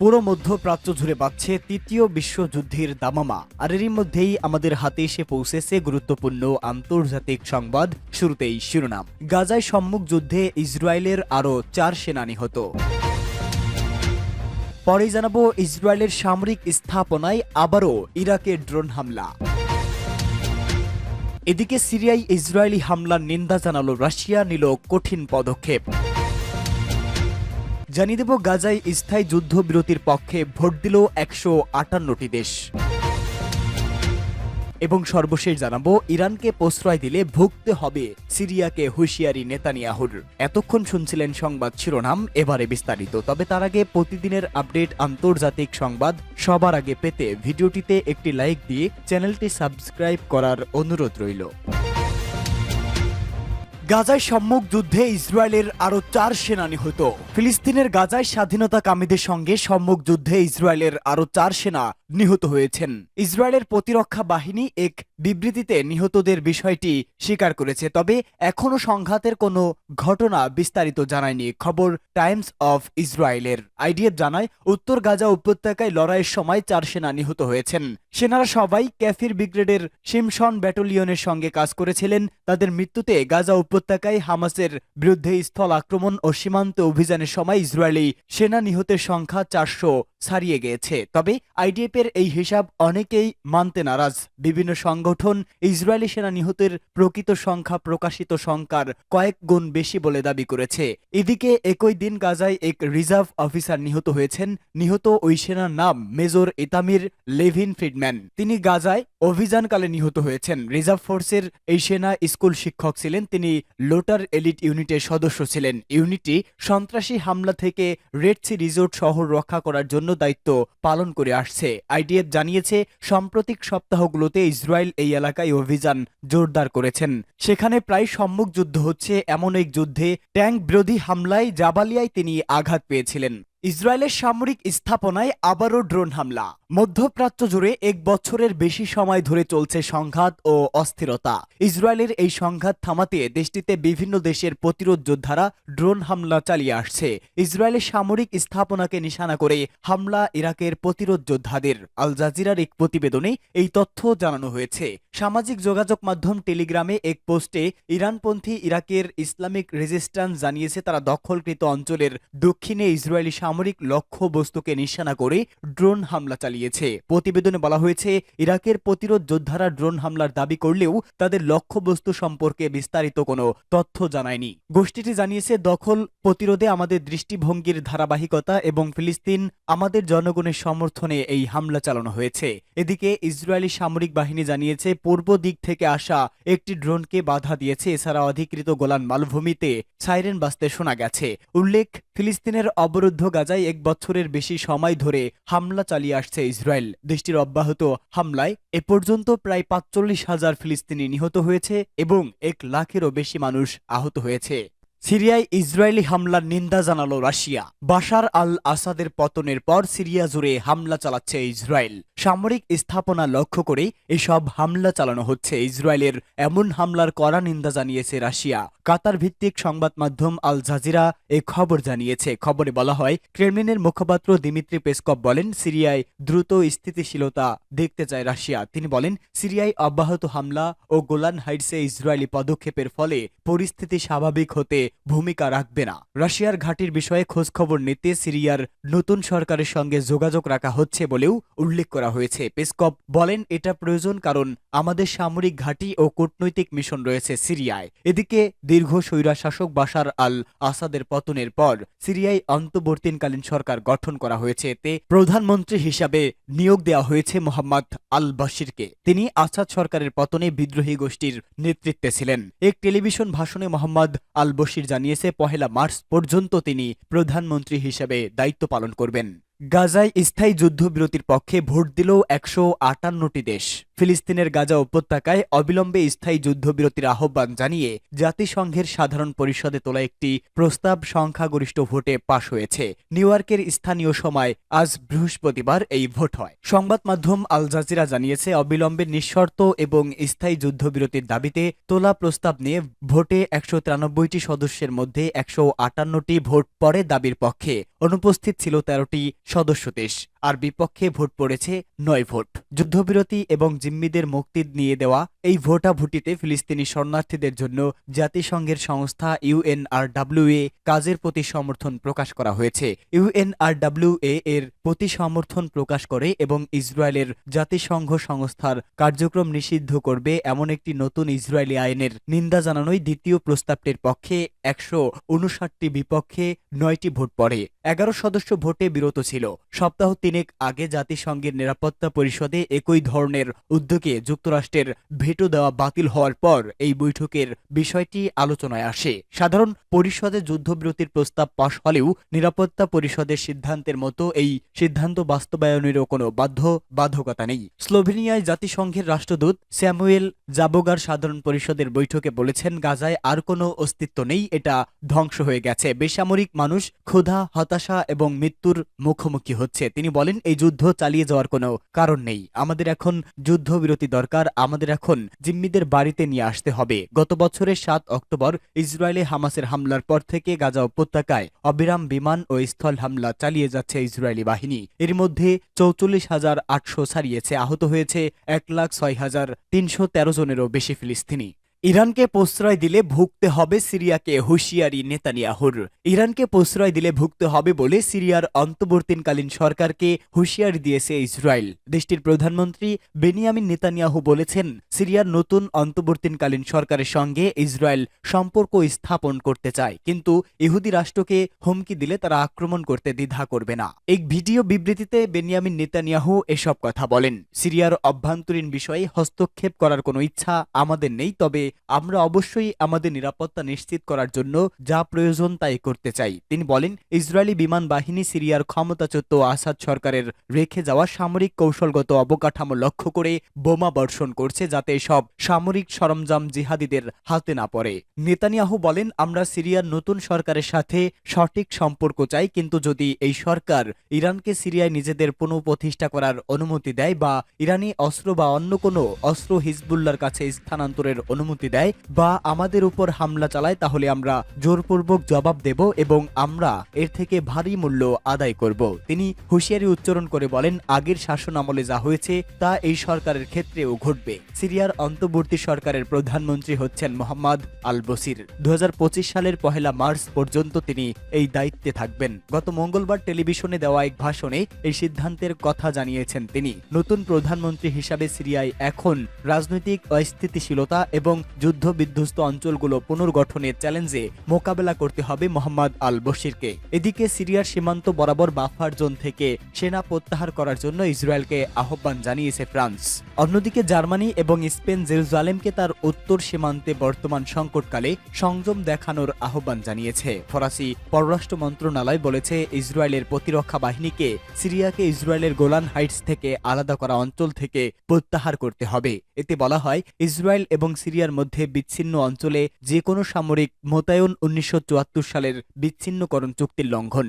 পুরো মধ্যপ্রাচ্য জুড়ে বাড়ছে তৃতীয় বিশ্বযুদ্ধের দামামা। আর এরই মধ্যেই আমাদের হাতে এসে পৌঁছেছে গুরুত্বপূর্ণ আন্তর্জাতিক সংবাদ। শুরুতেই শিরোনাম। গাজায় সম্মুখ যুদ্ধে ইসরায়েলের আরও চার সেনা নিহত। পরে জানাব, ইসরায়েলের সামরিক স্থাপনায় আবারও ইরাকের ড্রোন হামলা। এদিকে সিরিয়ায় ইসরায়েলি হামলার নিন্দা জানালো রাশিয়া, নিল কঠিন পদক্ষেপ। জানিয়ে দেব, গাজায় স্থায়ী যুদ্ধবিরতির পক্ষে ভোট দিল একশো আটান্নটি দেশ। এবং সর্বশেষ জানাব, ইরানকে প্রশ্রয় দিলে ভুগতে হবে সিরিয়াকে হুঁশিয়ারি নেতানিয়াহুর। এতক্ষণ শুনছিলেন সংবাদ শিরোনাম, এবারে বিস্তারিত। তবে তার আগে প্রতিদিনের আপডেট আন্তর্জাতিক সংবাদ সবার আগে পেতে ভিডিওটিতে একটি লাইক দিয়ে চ্যানেলটি সাবস্ক্রাইব করার অনুরোধ রইল। গাজায় সম্মুখ যুদ্ধে ইসরায়েলের আরও চার সেনা নিহত। ফিলিস্তিনের গাজায় স্বাধীনতাকামীদের সঙ্গে সম্মুখ যুদ্ধে ইসরায়েলের আরও চার সেনা নিহত হয়েছেন। ইসরায়েলের প্রতিরক্ষা বাহিনী এক বিবৃতিতে নিহতদের বিষয়টি স্বীকার করেছে, তবে এখনও সংঘাতের কোনো ঘটনা বিস্তারিত জানায়নি, খবর টাইমস অফ ইসরায়েলের। আইডিএফ জানায়, উত্তর গাজা উপত্যকায় লড়াইয়ের সময় চার সেনা নিহত হয়েছেন। সেনারা সবাই ক্যাফির ব্রিগেডের সিমসন ব্যাটালিয়নের সঙ্গে কাজ করেছিলেন, তাদের মৃত্যুতে গাজা উপত্যকায় হামাসের বিরুদ্ধে স্থল আক্রমণ ও সীমান্ত অভিযানের সময় ইসরায়েলি সেনা নিহতের সংখ্যা চারশো। ছাড়িয়ে গিয়েছে তবে আইডিএফের এই হিসাব অনেকেই মানতে নারাজ। বিভিন্ন সংগঠন ইসরায়েলি সেনা নিহতের প্রকৃত সংখ্যা প্রকাশিত সংখ্যার কয়েক গুণ বেশি বলে দাবি করেছে। এদিকে একই দিন গাজায় এক রিজার্ভ অফিসার নিহত হয়েছেন। নিহত ওই সেনার নাম মেজর ইতামির লেভিন ফ্রিডম্যান। তিনি গাজায় অভিযানকালে নিহত হয়েছেন। রিজার্ভ ফোর্সের এই সেনা স্কুল শিক্ষক ছিলেন। তিনি লোটার এলিট ইউনিটের সদস্য ছিলেন। ইউনিটটি সন্ত্রাসী হামলা থেকে রেড সি রিসোর্ট শহর রক্ষা করার জন্য দায়িত্ব পালন করে আসছে। আইডিএফ জানিয়েছে, সাম্প্রতিক সপ্তাহগুলোতে ইসরায়েল এই এলাকায় অভিযান জোরদার করেছেন। সেখানে প্রায় সম্মুখ যুদ্ধ হচ্ছে এমন এক যুদ্ধে ট্যাঙ্ক বিরোধী হামলায় জাবালিয়ায় তিনি আঘাত পেয়েছিলেন। ইসরায়েলের সামরিক স্থাপনায় আবারও ড্রোন হামলা। মধ্যপ্রাচ্য জুড়ে এক বছরের বেশি সময় ধরে চলছে সংঘাত ও অস্থিরতা। ইসরায়েলের এই সংঘাত থামাতে দেশটিতে বিভিন্ন দেশের প্রতিরোধ যোদ্ধারা ড্রোন হামলা চালিয়ে আসছে। ইসরায়েলের সামরিক স্থাপনাকে নিশানা করে হামলা ইরাকের প্রতিরোধ যোদ্ধাদের। আল জাজিরার এক প্রতিবেদনে এই তথ্য জানানো হয়েছে। সামাজিক যোগাযোগ মাধ্যম টেলিগ্রামে এক পোস্টে ইরানপন্থী ইরাকের ইসলামিক রেজিস্ট্যান্স জানিয়েছে, তারা দখলকৃত অঞ্চলের দক্ষিণে ইসরায়েলি সামরিক লক্ষ্য বস্তুকে নিশানা করে ড্রোন হামলা চালিয়েছে। প্রতিবেদনে বলা হয়েছে, ইরাকের প্রতিরোধ যোদ্ধারা ড্রোন হামলার দাবি করলেও তাদের লক্ষ্যবস্তু সম্পর্কে বিস্তারিত কোনো তথ্য জানায়নি। গোষ্ঠীটি জানিয়েছে, দখল, প্রতিরোধে আমাদের দৃষ্টিভঙ্গির ধারাবাহিকতা এবং ফিলিস্তিন আমাদের জনগণের সমর্থনে এই হামলা চালানো হয়েছে। এদিকে, ইসরায়েলি সামরিক বাহিনী জানিয়েছে, পূর্ব দিক থেকে আসা একটি ড্রোনকে বাধা দিয়েছে। এছাড়া অধিকৃত গোলান মালভূমিতে সাইরেন বাজতে শোনা গেছে। উল্লেখ, ফিলিস্তিনের অবরুদ্ধ গাজায় এক বছরের বেশি সময় ধরে হামলা চালিয়ে আসছে ইসরায়েল। দেশটির অব্যাহত হামলায় এ পর্যন্ত প্রায় পাঁচচল্লিশ হাজার ফিলিস্তিনি নিহত হয়েছে এবং এক লাখেরও বেশি মানুষ আহত হয়েছে। সিরিয়ায় ইসরায়েলি হামলার নিন্দা জানালো রাশিয়া। বাশার আল আসাদের পতনের পর সিরিয়া জুড়ে হামলা চালাচ্ছে ইসরায়েল। সামরিক স্থাপনা লক্ষ্য করে এসব হামলা চালানো হচ্ছে ইসরায়েলের। এমন হামলার কড়া নিন্দা জানিয়েছে রাশিয়া। কাতার ভিত্তিক সংবাদ মাধ্যম আল জাজিরা এ খবর জানিয়েছে। খবরে বলা হয়, ক্রেমলিনের মুখপাত্র দিমিত্রি পেসকপ বলেন, সিরিয়ায় দ্রুত স্থিতিশীলতা দেখতে চায় রাশিয়া। তিনি বলেন, সিরিয়ায় অব্যাহত হামলা ও গোলান হাইটসে ইসরায়েলি পদক্ষেপের ফলে পরিস্থিতি স্বাভাবিক হতে ভূমিকা রাখবে না। রাশিয়ার ঘাটির বিষয়ে খোঁজখবর নিতে সিরিয়ার নতুন সরকারের সঙ্গে যোগাযোগ রাখা হচ্ছে বলেও উল্লেখ করা হয়েছে। পেসকপ বলেন, এটা প্রয়োজন কারণ আমাদের সামরিক ঘাঁটি ও কূটনৈতিক মিশন রয়েছে সিরিয়ায়। এদিকে দীর্ঘ স্বৈরাশাসক বাশার আল আসাদের পতনের পর সিরিয়ায় অন্তর্বর্তীকালীন সরকার গঠন করা হয়েছে। এতে প্রধানমন্ত্রী হিসাবে নিয়োগ দেওয়া হয়েছে মোহাম্মদ আল বাশিরকে। তিনি আসাদ সরকারের পতনে বিদ্রোহী গোষ্ঠীর নেতৃত্বে ছিলেন। এক টেলিভিশন ভাষণে মোহাম্মদ আল বশির জানিয়েছে, পহেলা মার্চ পর্যন্ত তিনি প্রধানমন্ত্রী হিসেবে দায়িত্ব পালন করবেন। গাজায় স্থায়ী যুদ্ধবিরতির পক্ষে ভোট দিল একশো আটান্নটি দেশ। ফিলিস্তিনের গাজা উপত্যকায় অবিলম্বে স্থায়ী যুদ্ধবিরতির আহ্বান জানিয়ে জাতিসংঘের সাধারণ পরিষদে তোলা একটি প্রস্তাব সংখ্যাগরিষ্ঠ ভোটে পাশ হয়েছে। নিউ ইয়র্কের স্থানীয় সময় আজ বৃহস্পতিবার এই ভোট হয়। সংবাদ মাধ্যম আল জাজিরা জানিয়েছে, অবিলম্বে নিঃশর্ত এবং স্থায়ী যুদ্ধবিরতির দাবিতে তোলা প্রস্তাব নিয়ে ভোটে একশো তিরানব্বইটি সদস্যের মধ্যে একশো আটান্নটি ভোট পরে দাবির পক্ষে। অনুপস্থিত ছিল তেরোটি সদস্য দেশ। আর বিপক্ষে ভোট পড়েছে নয় ভোট। যুদ্ধবিরতি এবং জিম্মিদের মুক্তি নিয়ে দেওয়া এই ভোটাভুটিতে ফিলিস্তিনি শরণার্থীদের জন্য জাতিসংঘের সংস্থা ইউএনআরডাব্লিউএ কাজের প্রতি সমর্থন প্রকাশ করা হয়েছে। ইউএনআরডাব্লিউএ এর প্রতি সমর্থন প্রকাশ করে এবং ইসরায়েলের জাতিসংঘ সংস্থার কার্যক্রম নিষিদ্ধ করবে এমন একটি নতুন ইসরায়েলি আইনের নিন্দা জানানোই দ্বিতীয় প্রস্তাবটির পক্ষে একশো উনষাটটি বিপক্ষে নয়টি ভোট পড়ে। এগারো সদস্য ভোটে বিরত ছিল। সপ্তাহ তিনেক আগে জাতিসংঘের নিরাপত্তা পরিষদে একই ধরনের উদ্যোগে যুক্তরাষ্ট্রের ভেটো দেওয়া বাতিল হওয়ার পর এই বৈঠকের বিষয়টি আলোচনায় আসে। সাধারণ পরিষদে যুদ্ধবিরতির প্রস্তাব পাশ হলেও নিরাপত্তা পরিষদের সিদ্ধান্তের মতো এই সিদ্ধান্ত বাস্তবায়নেরও কোনো বাধ্য বাধকতা নেই। স্লোভেনিয়ায় জাতিসংঘের রাষ্ট্রদূত স্যামুয়েল জাবোগার সাধারণ পরিষদের বৈঠকে বলেছেন, গাজায় আর কোনো অস্তিত্ব নেই, এটা ধ্বংস হয়ে গেছে। বেসামরিক মানুষ ক্ষুধা, হতাশা এবং মৃত্যুর মুখোমুখি হচ্ছে। তিনি বলেন, এই যুদ্ধ চালিয়ে যাওয়ার কোনো কারণ নেই। আমাদের এখন যুদ্ধবিরতি দরকার, আমাদের এখন জিম্মিদের বাড়িতে নিয়ে আসতে হবে। গত বছরের সাত অক্টোবর ইসরায়েলে হামাসের হামলার পর থেকে গাজা উপত্যকায় অবিরাম বিমান ও স্থল হামলা চালিয়ে যাচ্ছে ইসরায়েলি বাহিনী। এর মধ্যে চৌচল্লিশ হাজার আটশো ছাড়িয়েছে, আহত হয়েছে এক লাখ ছয় হাজার তিনশো তেরো জনেরও বেশি ফিলিস্তিনি। ইরানকে প্রশ্রয় দিলে ভুগতে হবে সিরিয়াকে হুঁশিয়ারি নেতানিয়াহুর। ইরানকে প্রশ্রয় দিলে ভুগতে হবে বলে সিরিয়ার অন্তর্বর্তীকালীন সরকারকে হুঁশিয়ারি দিয়েছে ইসরায়েল। দেশটির প্রধানমন্ত্রী বেনিয়ামিন নেতানিয়াহু বলেছেন, সিরিয়ার নতুন অন্তর্বর্তীকালীন সরকারের সঙ্গে ইসরায়েল সম্পর্ক স্থাপন করতে চায়, কিন্তু ইহুদি রাষ্ট্রকে হুমকি দিলে তারা আক্রমণ করতে দ্বিধা করবে না। এক ভিডিও বিবৃতিতে বেনিয়ামিন নেতানিয়াহু এসব কথা বলেন, সিরিয়ার অভ্যন্তরীণ বিষয়ে হস্তক্ষেপ করার কোনো ইচ্ছা আমাদের নেই, তবে আমরা অবশ্যই আমাদের নিরাপত্তা নিশ্চিত করার জন্য যা প্রয়োজন তাই করতে চাই। তিনি বলেন, ইসরায়েলি বিমান বাহিনী সিরিয়ার ক্ষমতাচ্যুত আসাদ সরকারের রেখে যাওয়া সামরিক কৌশলগত অবকাঠামো লক্ষ্য করে বোমা বর্ষণ করছে যাতে সব সামরিক সরঞ্জাম জিহাদিদের হাতে না পড়ে। নেতানিয়াহু বলেন, আমরা সিরিয়ার নতুন সরকারের সাথে সঠিক সম্পর্ক চাই, কিন্তু যদি এই সরকার ইরানকে সিরিয়ায় নিজেদের পুনঃপ্রতিষ্ঠা করার অনুমতি দেয় বা ইরানি অস্ত্র বা অন্য কোনো অস্ত্র হিজবুল্লার কাছে স্থানান্তরের অনুমতি দেয় বা আমাদের উপর হামলা চালায়, তাহলে আমরা জোরপূর্বক জবাব দেব এবং আমরা এর থেকে ভারী মূল্য আদায় করব। তিনি হুঁশিয়ারি উচ্চারণ করে বলেন, আগের শাসন আমলে যা হয়েছে, তা এই সরকারের ক্ষেত্রেও ঘটবে। সিরিয়ার অন্তর্বর্তী সরকারের প্রধানমন্ত্রী হচ্ছেন মোহাম্মদ আল বসির দু হাজার পঁচিশ সালের পহেলা মার্চ পর্যন্ত তিনি এই দায়িত্বে থাকবেন। গত মঙ্গলবার টেলিভিশনে দেওয়া এক ভাষণে এই সিদ্ধান্তের কথা জানিয়েছেন তিনি। নতুন প্রধানমন্ত্রী হিসাবে সিরিয়ায় এখন রাজনৈতিক অস্থিতিশীলতা এবং যুদ্ধ বিধ্বস্ত অঞ্চলগুলো পুনর্গঠনের চ্যালেঞ্জে মোকাবেলা করতে হবে মোহাম্মদ আল বশিরকে এদিকে সিরিয়ার সীমান্ত বরাবর বাফার জোন থেকে সেনা প্রত্যাহার করার জন্য ইসরায়েলকে আহ্বান জানিয়েছে ফ্রান্স। অন্যদিকে জার্মানি এবং স্পেন জেরুজালেমকে তার উত্তর সীমান্তে বর্তমান সংকটকালে সংযম দেখানোর আহ্বান জানিয়েছে। ফরাসি পররাষ্ট্র মন্ত্রণালয় বলেছে, ইসরায়েলের প্রতিরক্ষা বাহিনীকে সিরিয়াকে ইসরায়েলের গোলান হাইটস থেকে আলাদা করা অঞ্চল থেকে প্রত্যাহার করতে হবে। এতে বলা হয়, ইসরায়েল এবং সিরিয়ার মধ্যে বিচ্ছিন্ন অঞ্চলে যে কোনো সামরিক মোতায়েন উনিশশো চুয়াত্তর সালের বিচ্ছিন্নকরণ চুক্তির লঙ্ঘন।